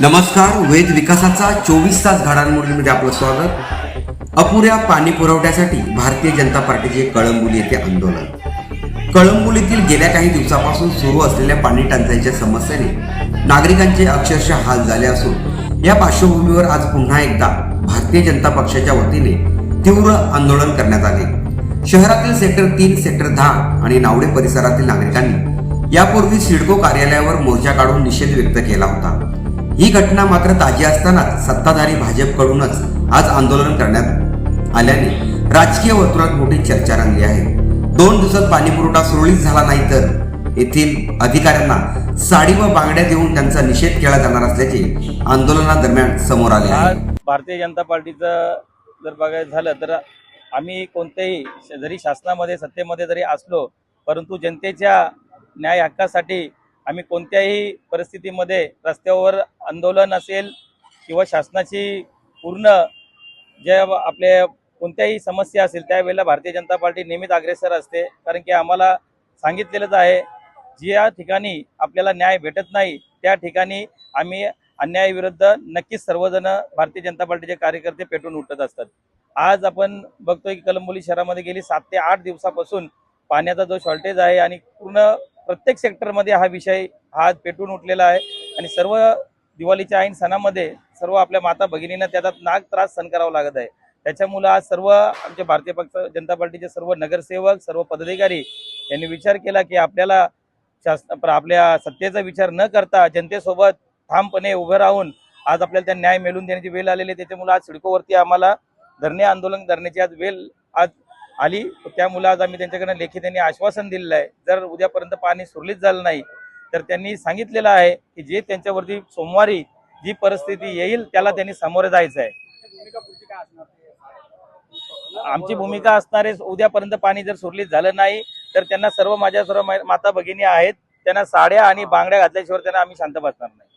नमस्कार वेद विकासाचा चोवीस तास घडामोडीमध्ये आपलं स्वागत. अपुऱ्या पाणी पुरवठ्यासाठी भारतीय जनता पार्टीचे कळंबुली येथे आंदोलन. कळंबुलीतील गेल्या काही दिवसापासून सुरू असलेल्या पाणी टंचाईच्या समस्येने नागरिकांचे अक्षरशः हाल झाले असून या पार्श्वभूमीवर आज पुन्हा एकदा भारतीय जनता पक्षाच्या वतीने तीव्र आंदोलन करण्यात आले. शहरातील सेक्टर तीन सेक्टर दहा आणि नावडे परिसरातील नागरिकांनी यापूर्वी सिडको कार्यालयावर मोर्चा काढून निषेध व्यक्त केला होता. ही घटना मात्र ताजी असतानाच सत्ताधारी भाजपकडूनच आज आंदोलन करण्यात आल्याने राजकीय वर्तुळात मोठी चर्चा रंगली आहे. दोन दिवसात पाणी पुरवठा सुरळीत झाला नाही तर येथील अधिकाऱ्यांना साडी व बांगड्या देऊन त्यांचा निषेध केला जाणार असल्याचे आंदोलनादरम्यान समोर आले आहे. भारतीय जनता पार्टीचं जर बघायचं झालं तर आम्ही कोणत्याही श- जरी शासनामध्ये सत्तेमध्ये जरी असलो परंतु जनतेच्या न्याय हक्कासाठी आम्ही कोणत्याही परिस्थितीमध्ये रस्त्यावर आंदोलन असेल किंवा शासनाची पूर्ण ज्या आपल्या कोणत्याही समस्या असेल त्यावेळेला भारतीय जनता पार्टी नेहमीच अग्रेसर असते. कारण की आम्हाला सांगितलेलंच आहे ज्या ठिकाणी आपल्याला न्याय भेटत नाही त्या ठिकाणी आम्ही अन्यायाविरुद्ध नक्कीच सर्वजण भारतीय जनता पार्टीचे कार्यकर्ते पेटून उठत असतात. आज आपण बघतोय की कलंबोली शहरामध्ये गेली सात ते आठ दिवसापासून पाण्याचा जो शॉर्टेज आहे आणि पूर्ण प्रत्येक सेक्टरमध्ये हा विषय हा पेटून उठलेला आहे. आणि सर्व दिवाळीच्या ऐन सणामध्ये सर्व आपल्या माता भगिनींना त्याचा नाग त्रास सहन करावा लागत आहे. त्याच्यामुळं आज सर्व आमचे भारतीय पक्ष जनता पार्टीचे सर्व नगरसेवक सर्व पदाधिकारी यांनी विचार केला की आपल्याला शासन आपल्या सत्तेचा विचार न करता जनतेसोबत ठामपणे उभं राहून आज आपल्याला त्या न्याय मिळवून देण्याची वेळ आलेली आहे. त्याच्यामुळे आज सिडकोवरती आम्हाला धरणे आंदोलन करण्याची आज वेळ आज आली. त्या आज आम्ही त्यांच्याकडनं लेखी त्यांनी आश्वासन दिलेलं आहे. जर उद्यापर्यंत पाणी सुरळीत झालं नाही तर त्यांनी सांगितलेलं आहे की जे त्यांच्यावरती सोमवारी जी परिस्थिती येईल त्याला त्यांनी सामोरे जायचं आहे. आमची भूमिका असणार आहे उद्यापर्यंत पाणी जर सुरळीत झालं नाही तर त्यांना सर्व माझ्या सर्व माता भगिनी आहेत. त्यांना साड्या आणि बांगड्या घातल्याशिवाय त्यांना आम्ही शांत बसणार नाही.